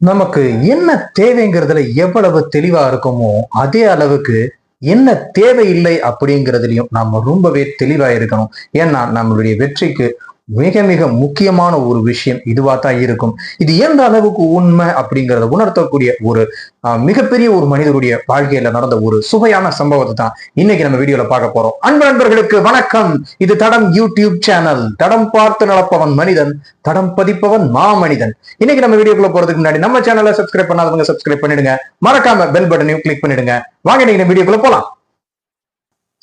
நமக்கு என்ன தேவைங்கிறதுல எவ்வளவு தெளிவா இருக்குமோ அதே அளவுக்கு என்ன தேவையில்லை அப்படிங்கிறதுலையும் நாம ரொம்பவே தெளிவா இருக்கணும். ஏன்னா நம்மளுடைய வெற்றிக்கு மிக மிக முக்கியமான ஒரு விஷயம் இதுவா தான் இருக்கும். இது எந்த அளவுக்கு உண்மை அப்படிங்கிறத உணர்த்தக்கூடிய ஒரு ஆஹ், மிகப்பெரிய ஒரு மனிதருடைய வாழ்க்கையில நடந்த ஒரு சுவையான சம்பவத்தை தான் இன்னைக்கு நம்ம வீடியோல பார்க்க போறோம். அன்பு நண்பர்களுக்கு வணக்கம். இது தடம் யூடியூப் சேனல். தடம் பார்த்து நடப்பவன் மனிதன் தடம் பதிப்பவன் மாமனிதன். இன்னைக்கு நம்ம வீடியோக்குள்ள போறதுக்கு முன்னாடி நம்ம சேனலை சப்ஸ்கிரைப் பண்ணாதவங்க சப்ஸ்கிரைப் பண்ணிடுங்க. மறக்காம பெல் பட்டனையும் கிளிக் பண்ணிடுங்க. வாங்க இன்னைக்கு நம்ம வீடியோக்குள்ள போலாம்.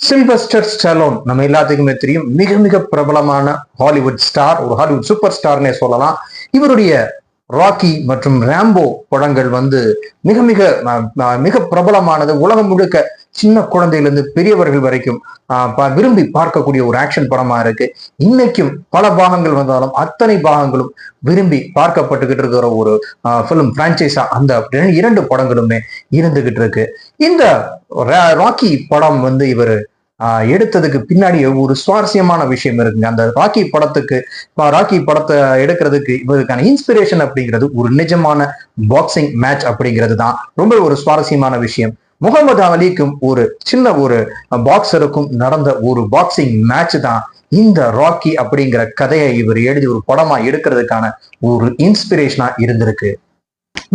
சில்வஸ்டர் ஸ்டலோன் நம்ம எல்லாத்துக்குமே தெரியும். மிக மிக பிரபலமான ஹாலிவுட் ஸ்டார் ஒரு ஹாலிவுட் சூப்பர் ஸ்டார்னே சொல்லலாம். இவருடைய ராக்கி மற்றும் ராம்போ படங்கள் வந்து மிக மிக மிக பிரபலமானது. உலகம் முழுக்க சின்ன குழந்தையிலிருந்து பெரியவர்கள் வரைக்கும் ப- விரும்பி பார்க்கக்கூடிய ஒரு ஆக்ஷன் படமா இருக்கு. இன்னைக்கும் பல பாகங்கள் வந்தாலும் அத்தனை பாகங்களும் விரும்பி பார்க்கப்பட்டுக்கிட்டு இருக்கிற ஒரு ஃபிலிம் பிரான்ச்சைஸா அந்த இரண்டு படங்களுமே இருந்துகிட்டு இருக்கு. இந்த ராக்கி படம் வந்து இவர் எடுத்ததுக்கு பின்னாடி ஒரு சுவாரஸ்யமான விஷயம் இருக்குங்க. அந்த ராக்கி படத்துக்கு ராக்கி படத்தை எடுக்கிறதுக்கு இவருக்கான இன்ஸ்பிரேஷன் அப்படிங்கிறது ஒரு நிஜமான பாக்ஸிங் மேட்ச் அப்படிங்கிறது தான் ரொம்ப ஒரு சுவாரஸ்யமான விஷயம். முகமது அலிக்கும் ஒரு சின்ன ஒரு பாக்ஸருக்கும் நடந்த ஒரு பாக்ஸிங் மேட்ச் தான் இந்த ராக்கி அப்படிங்கிற கதையை இவர் எழுதி ஒரு படமா எடுக்கிறதுக்கான ஒரு இன்ஸ்பிரேஷனா இருந்திருக்கு.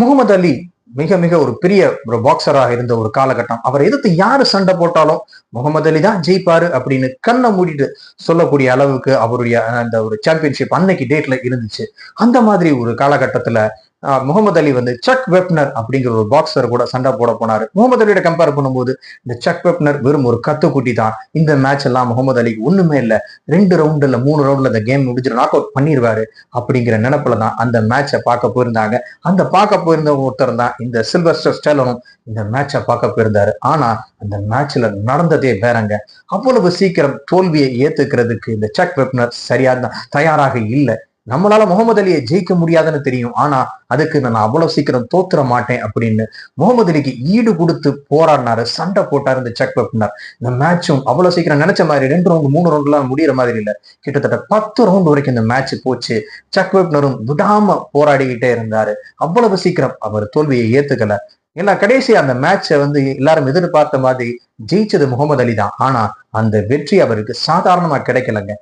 முகமது அலி மிக மிக ஒரு பெரிய ஒரு பாக்ஸராக இருந்த ஒரு காலகட்டம். அவர் எதிர்த்து யாரு சண்டை போட்டாலும் முகமது அலி தான் ஜெயிப்பாரு அப்படின்னு கண்ணை மூடிட்டு சொல்லக்கூடிய அளவுக்கு அவருடைய அந்த ஒரு சாம்பியன்ஷிப் அன்னைக்கு டேட்ல இருந்துச்சு. அந்த மாதிரி ஒரு காலகட்டத்துல முகமது அலி வந்து சக் வெப்னர் அப்படிங்கிற ஒரு பாக்ஸர் கூட சண்டை போட போனார். முகமது அலியோட கம்பேர் பண்ணும்போது இந்த சக் வெப்னர் வெறும் ஒரு கத்துக்குட்டி தான். இந்த மேட்ச் எல்லாம் முகமது அலிக்கு ஒண்ணுமே இல்லை. ரெண்டு ரவுண்டு இல்லை மூணு ரவுண்டில் இந்த கேம் முடிஞ்சிடும். நாக் அவுட் பண்ணிடுவாரு அப்படிங்கிற நினப்பில் தான் அந்த மேட்சை பார்க்க போயிருந்தாங்க. அந்த பார்க்க போயிருந்த ஒருத்தர் தான் இந்த சில்வர்ஸ்டர் ஸ்டேலனும் இந்த மேட்சை பார்க்க போயிருந்தாரு. ஆனால் அந்த மேட்ச்ல நடந்ததே வேறங்க. அவ்வளவு சீக்கிரம் தோல்வியை ஏத்துக்கிறதுக்கு இந்த சக் வெப்னர் சரியா தான் தயாராக இல்லை. நம்மளால முகமது அலியை ஜெயிக்க முடியாதுன்னு தெரியும். ஆனா அதுக்கு நான் அவ்வளவு சீக்கிரம் தோத்துற மாட்டேன் அப்படின்னு முகமது அலிக்கு ஈடு கொடுத்து போராடினாரு. சண்டை போட்டாரு இந்த செக் வெப்னர் இந்த மேட்சும் அவ்வளவு சீக்கிரம் நினைச்ச மாதிரி ரெண்டு ரவுண்டு மூணு ரவுண்ட்லாம் முடியற மாதிரி இல்ல. கிட்டத்தட்ட பத்து ரவுண்டு வரைக்கும் இந்த மேட்ச் போச்சு. செக் வெப்னரும் விடாம போராடிக்கிட்டே இருந்தாரு. அவ்வளவு சீக்கிரம் அவர் தோல்வியை ஏத்துக்கல. ஏன்னா கடைசி அந்த மேட்சை வந்து எல்லாரும் எதிர்பார்த்த மாதிரி ஜெயிச்சது முகமது அலி தான். ஆனா அந்த வெற்றி அவருக்கு சாதாரணமா கிடைக்கலங்க.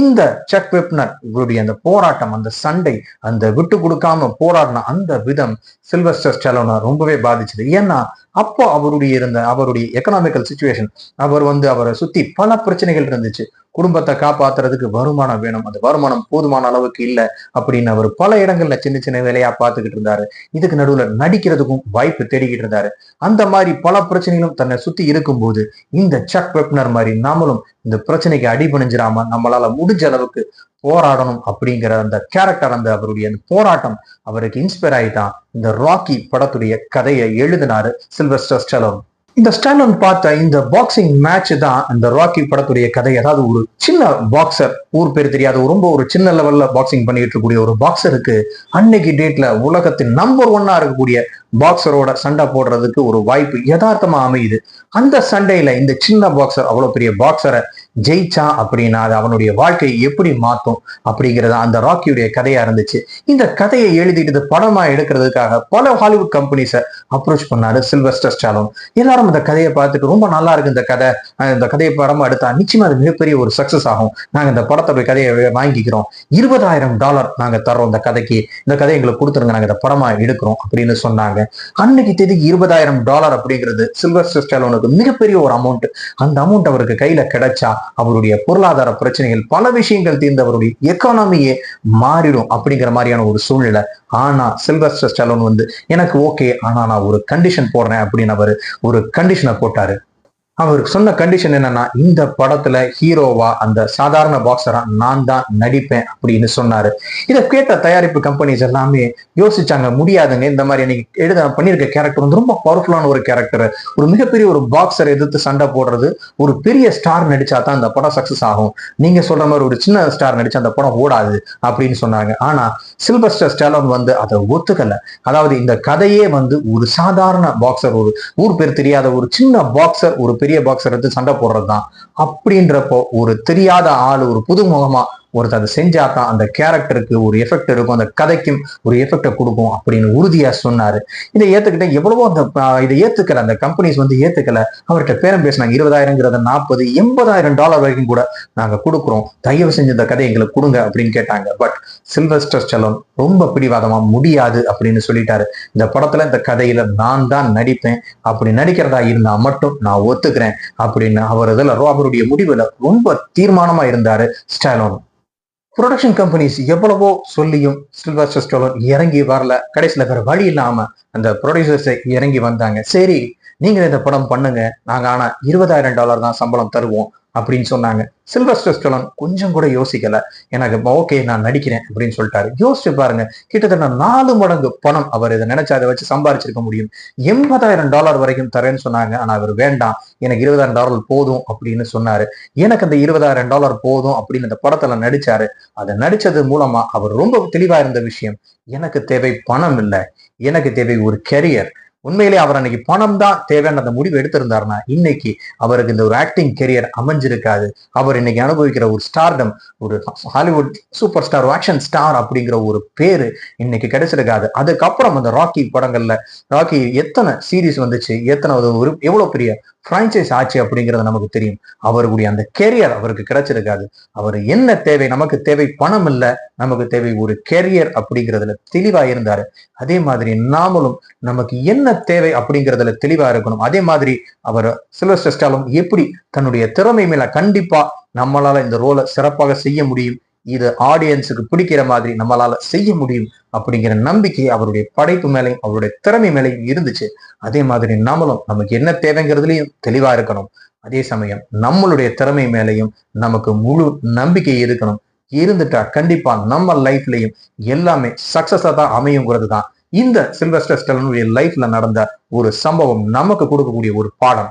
இந்த செக் வெப்னர் இவருடைய அந்த போராட்டம் அந்த சண்டை அந்த விட்டு கொடுக்காம போராடின அந்த விதம் சில்வஸ்டர் ஸ்டலோனை ரொம்பவே பாதிச்சது. ஏன்னா அப்போ அவருடைய இருந்த அவருடைய எக்கனாமிக்கல் சுச்சுவேஷன் அவர் வந்து அவரை சுத்தி பல பிரச்சனைகள் இருந்துச்சு. குடும்பத்தை காப்பாத்துறதுக்கு வருமானம் வேணும். அந்த வருமானம் போதுமான அளவுக்கு இல்லை அப்படின்னு அவர் பல இடங்கள்ல சின்ன சின்ன வேலையா பார்த்துக்கிட்டு இருந்தாரு. இதுக்கு நடுவுல நடிக்கிறதுக்கும் வாய்ப்பு தேடிக்கிட்டு இருந்தாரு. அந்த மாதிரி பல பிரச்சனைகளும் தன்னை சுத்தி இருக்கும்போது இந்த சக் வெப்னர் மாதிரி நாமளும் இந்த பிரச்சனைக்கு அடிபணிஞ்சிடாம நம்மளால முடிஞ்ச அளவுக்கு போராடணும் அப்படிங்கிற அந்த கேரக்டர் அந்த அவருடைய அந்த போராட்டம் அவருக்கு இன்ஸ்பயர் ஆயிட்டான். இந்த ராக்கி படத்துடைய கதையை எழுதினாரு சில்வஸ்டர் ஸ்டலோன் இந்த ஸ்டாலோன் பார்த்த இந்த பாக்ஸிங் மேட்ச் தான் இந்த ராக்கி படத்துடைய கதை. அதாவது ஒரு சின்ன பாக்ஸர் ஊர் பேர் தெரியாத ரொம்ப ஒரு சின்ன லெவல்ல பாக்ஸிங் பண்ணிட்டு இருக்கக்கூடிய ஒரு பாக்ஸருக்கு அன்னைக்கு டேட்ல உலகத்தின் நம்பர் ஒன்னா இருக்கக்கூடிய பாக்ஸரோட சண்டை போடுறதுக்கு ஒரு வாய்ப்பு யதார்த்தமா அமையுது. அந்த சண்டையில இந்த சின்ன பாக்ஸர் அவ்வளவு பெரிய பாக்ஸரை ஜெயிச்சான் அப்படின்னா அது அவனுடைய வாழ்க்கையை எப்படி மாற்றும் அப்படிங்கிறத அந்த ராக்கியுடைய கதையா இருந்துச்சு. இந்த கதையை எழுதிட்டு இது படமா எடுக்கிறதுக்காக பல ஹாலிவுட் கம்பெனிஸை அப்ரோச் பண்ணாரு சில்வஸ்டர் ஸ்டாலோன் எல்லாரும் இந்த கதையை பார்த்துட்டு ரொம்ப நல்லா இருக்கு இந்த கதை. இந்த கதையை படமா எடுத்தா நிச்சயமா அது மிகப்பெரிய ஒரு சக்சஸ் ஆகும். நாங்கள் இந்த படத்தோட கதையை வாங்கிக்கிறோம். இருபதாயிரம் டாலர் நாங்கள் தர்றோம் இந்த கதைக்கு. இந்த கதையை எங்களுக்கு கொடுத்துருங்க நாங்கள் இந்த படமா எடுக்கிறோம் அப்படின்னு சொன்னாங்க. அன்னைக்கு தேதிக்கு இருபதாயிரம் டாலர் அப்படிங்கிறது சில்வஸ்டர் ஸ்டாலோனுக்கு மிகப்பெரிய ஒரு அமௌண்ட் அந்த அமௌண்ட் அவருக்கு கையில கிடைச்சா அவருடைய பொருளாதார பிரச்சனைகள் பல விஷயங்கள் தீர்ந்து அவருடைய எக்கானமியே மாறிடும் அப்படிங்கிற மாதிரியான ஒரு சூழ்நிலை. ஆனா சில்வஸ்டர் ஸ்டாலோன் வந்து எனக்கு ஓகே ஆனா நான் ஒரு கண்டிஷன் போடுறேன் அப்படின்னு அவர் ஒரு கண்டிஷனை போட்டாரு. அவர் சொன்ன கண்டிஷன் என்னன்னா இந்த படத்துல ஹீரோவா அந்த சாதாரண பாக்ஸரா நான் தான் நடிப்பேன் அப்படின்னு சொன்னாரு. இதை கேட்ட தயாரிப்பு கம்பெனிஸ் எல்லாமே யோசிச்சாங்க முடியாதுங்க இந்த மாதிரி எனக்கு எழுத பண்ணியிருக்க கேரக்டர் வந்து ரொம்ப பவர்ஃபுல்லான ஒரு கேரக்டர் ஒரு மிகப்பெரிய ஒரு பாக்ஸர் எதிர்த்து சண்டை போடுறது ஒரு பெரிய ஸ்டார் நடிச்சா தான் அந்த படம் சக்சஸ் ஆகும். நீங்க சொல்ற மாதிரி ஒரு சின்ன ஸ்டார் நடிச்சா அந்த படம் ஓடாது அப்படின்னு சொன்னாங்க. ஆனா சில்வஸ்டர் ஸ்டாலோன் வந்து அதை ஒத்துக்கல. அதாவது இந்த கதையே வந்து ஒரு சாதாரண பாக்ஸர் ஒரு ஊர் பேர் தெரியாத ஒரு சின்ன பாக்ஸர் ஒரு பெரிய பாக்ஸர் எடுத்து சண்டை போடுறது தான் அப்படின்றப்போ ஒரு தெரியாத ஆள் ஒரு புது முகமா ஒருத்தர் அதை செஞ்சா தான் அந்த கேரக்டருக்கு ஒரு எஃபெக்ட் இருக்கும் அந்த கதைக்கும் ஒரு எஃபெக்டை கொடுக்கும் அப்படின்னு உறுதியா சொன்னாரு. இதை ஏத்துக்கிட்ட எவ்வளவோ அந்த இதை ஏத்துக்கல அந்த கம்பெனிஸ் வந்து ஏத்துக்கல. அவர்கிட்ட பேரம் பேசினாங்க இருபதாயிரங்கிறத நாற்பது எண்பதாயிரம் டாலர் வரைக்கும் கூட நாங்க கொடுக்குறோம். தயவு செஞ்சு இந்த கதை எங்களுக்கு கொடுங்க அப்படின்னு கேட்டாங்க. பட் சில்வஸ்டர் ஸ்டெலோன் ரொம்ப பிடிவாதமா முடியாது அப்படின்னு சொல்லிட்டாரு. இந்த படத்துல இந்த கதையில நான் தான் நடிப்பேன். அப்படி நடிக்கிறதா இருந்தா மட்டும் நான் ஒத்துக்கிறேன் அப்படின்னு அவர் இதில் அவருடைய முடிவுல ரொம்ப தீர்மானமா இருந்தாரு ஸ்டாலோன். ப்ரொடக்ஷன் கம்பெனிஸ் எவ்வளவோ சொல்லியும் சில்வர் ஸ்டோலன் இறங்கி வரல. கடைசியில் வேற வழி இல்லாம அந்த ப்ரொடியூசர்ஸை இறங்கி வந்தாங்க. சரி நீங்க இந்த படம் பண்ணுங்க. நாங்க ஆனா இருபதாயிரம் டாலர் தான் சம்பளம் தருவோம். அப்படின்னு சொன்னாங்க. சில்வஸ்டர் ஸ்டோலன் கொஞ்சம் கூட யோசிக்கல. எனக்கு ஓகே நான் நடிக்கிறேன் அப்படின்னு சொல்லிட்டாரு. யோசிச்சு பாருங்க கிட்டத்தட்ட நாலு மடங்கு பணம் அவர் இதை நினைச்சா அதை வச்சு சம்பாரிச்சிருக்க முடியும். எண்பதாயிரம் டாலர் வரைக்கும் தரேன்னு சொன்னாங்க. ஆனா அவர் வேண்டாம். எனக்கு இருபதாயிரம் டாலர் போதும் அப்படின்னு சொன்னாரு. எனக்கு அந்த இருபதாயிரம் டாலர் போதும் அப்படின்னு அந்த படத்துல நடிச்சாரு. அதை நடிச்சது மூலமா அவர் ரொம்ப தெளிவா இருந்த விஷயம் எனக்கு தேவை பணம் இல்லை. எனக்கு தேவை ஒரு கெரியர் உண்மையிலே அவர் அன்னைக்கு பணம் தான் தேவையான அந்த முடிவு எடுத்திருந்தாருன்னா இன்னைக்கு அவருக்கு இந்த ஒரு ஆக்டிங் கெரியர் அமைஞ்சிருக்காது. அவர் இன்னைக்கு அனுபவிக்கிற ஒரு ஸ்டார்டம் ஒரு Hollywood super star action star அப்படிங்கிற ஒரு பேரு இன்னைக்கு கிடைச்சிருக்காது. அதுக்கப்புறம் அந்த ராக்கி படங்கள்ல ராக்கி எத்தனை சீரிஸ் வந்துச்சு? எத்தனை ஒரு ஒரு- எவ்வளவு பெரிய பிரான்சைஸ் ஆட்சி அப்படிங்கிறது நமக்கு தெரியும். அவர்களுடைய அந்த கெரியர் அவருக்கு கிடைச்சிருக்காது. அவர் என்ன தேவை? நமக்கு தேவை பணம் இல்லை. நமக்கு தேவை ஒரு கெரியர் அப்படிங்கிறதுல தெளிவா இருந்தாரு. அதே மாதிரி நாமளும் நமக்கு என்ன தேவை அப்படிங்கிறதுல தெளிவா இருக்கணும். அதே மாதிரி அவர் சில்வஸ்டர் ஸ்டாலும் எப்படி தன்னுடைய திறமை மேல கண்டிப்பா நம்மளால இந்த ரோலை சிறப்பாக செய்ய முடியும்? இது ஆடியன்ஸுக்கு பிடிக்கிற மாதிரி நம்மளால செய்ய முடியும் அப்படிங்கிற நம்பிக்கை அவருடைய படைப்பு மேலையும் அவருடைய திறமை மேலையும் இருந்துச்சு. அதே மாதிரி நம்மளும் நமக்கு என்ன தேவைங்கிறதுலையும் தெளிவா இருக்கணும். அதே சமயம் நம்மளுடைய திறமை மேலையும் நமக்கு முழு நம்பிக்கை இருக்கணும். இருந்துட்டா கண்டிப்பா நம்ம லைஃப்லயும் எல்லாமே சக்சஸா தான் அமையுங்கிறது தான் இந்த சில்வஸ்டர் ஸ்டெலனுடைய லைஃப்ல நடந்த ஒரு சம்பவம் நமக்கு கொடுக்கக்கூடிய ஒரு பாடம்.